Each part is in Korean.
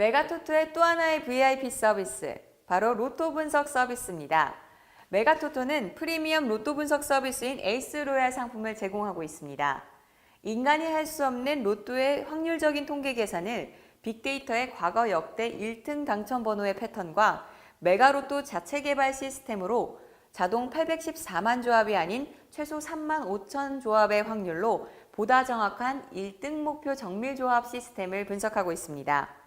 메가토토의 또 하나의 VIP 서비스, 바로 로또 분석 서비스입니다. 메가토토는 프리미엄 로또 분석 서비스인 에이스 로얄 상품을 제공하고 있습니다. 인간이 할 수 없는 로또의 확률적인 통계 계산을 빅데이터의 과거 역대 1등 당첨 번호의 패턴과 메가로또 자체 개발 시스템으로 자동 814만 조합이 아닌 최소 3만 5천 조합의 확률로 보다 정확한 1등 목표 정밀 조합 시스템을 분석하고 있습니다.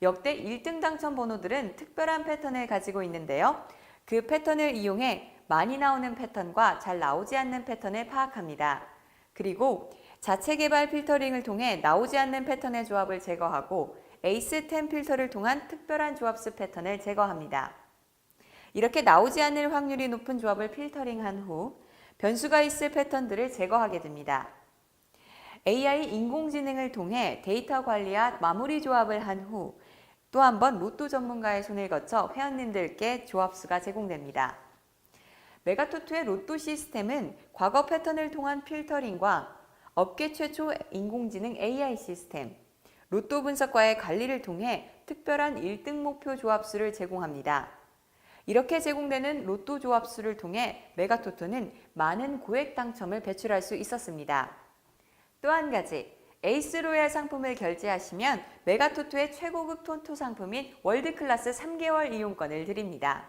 역대 1등 당첨 번호들은 특별한 패턴을 가지고 있는데요. 그 패턴을 이용해 많이 나오는 패턴과 잘 나오지 않는 패턴을 파악합니다. 그리고 자체 개발 필터링을 통해 나오지 않는 패턴의 조합을 제거하고 에이스10 필터를 통한 특별한 조합수 패턴을 제거합니다. 이렇게 나오지 않을 확률이 높은 조합을 필터링한 후 변수가 있을 패턴들을 제거하게 됩니다. AI 인공지능을 통해 데이터 관리와 마무리 조합을 한 후 또 한 번 로또 전문가의 손을 거쳐 회원님들께 조합수가 제공됩니다. 메가토토의 로또 시스템은 과거 패턴을 통한 필터링과 업계 최초 인공지능 AI 시스템, 로또 분석과의 관리를 통해 특별한 1등 목표 조합수를 제공합니다. 이렇게 제공되는 로또 조합수를 통해 메가토토는 많은 고액 당첨을 배출할 수 있었습니다. 또 한 가지, 에이스 로얄 상품을 결제하시면 메가토토의 최고급 토토 상품인 월드클래스 3개월 이용권을 드립니다.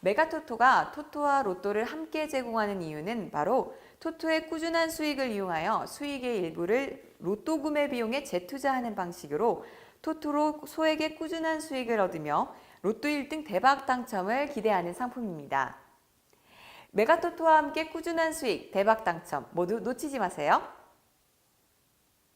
메가토토가 토토와 로또를 함께 제공하는 이유는 바로 토토의 꾸준한 수익을 이용하여 수익의 일부를 로또 구매 비용에 재투자하는 방식으로 토토로 소액의 꾸준한 수익을 얻으며 로또 1등 대박 당첨을 기대하는 상품입니다. 메가토토와 함께 꾸준한 수익, 대박 당첨 모두 놓치지 마세요.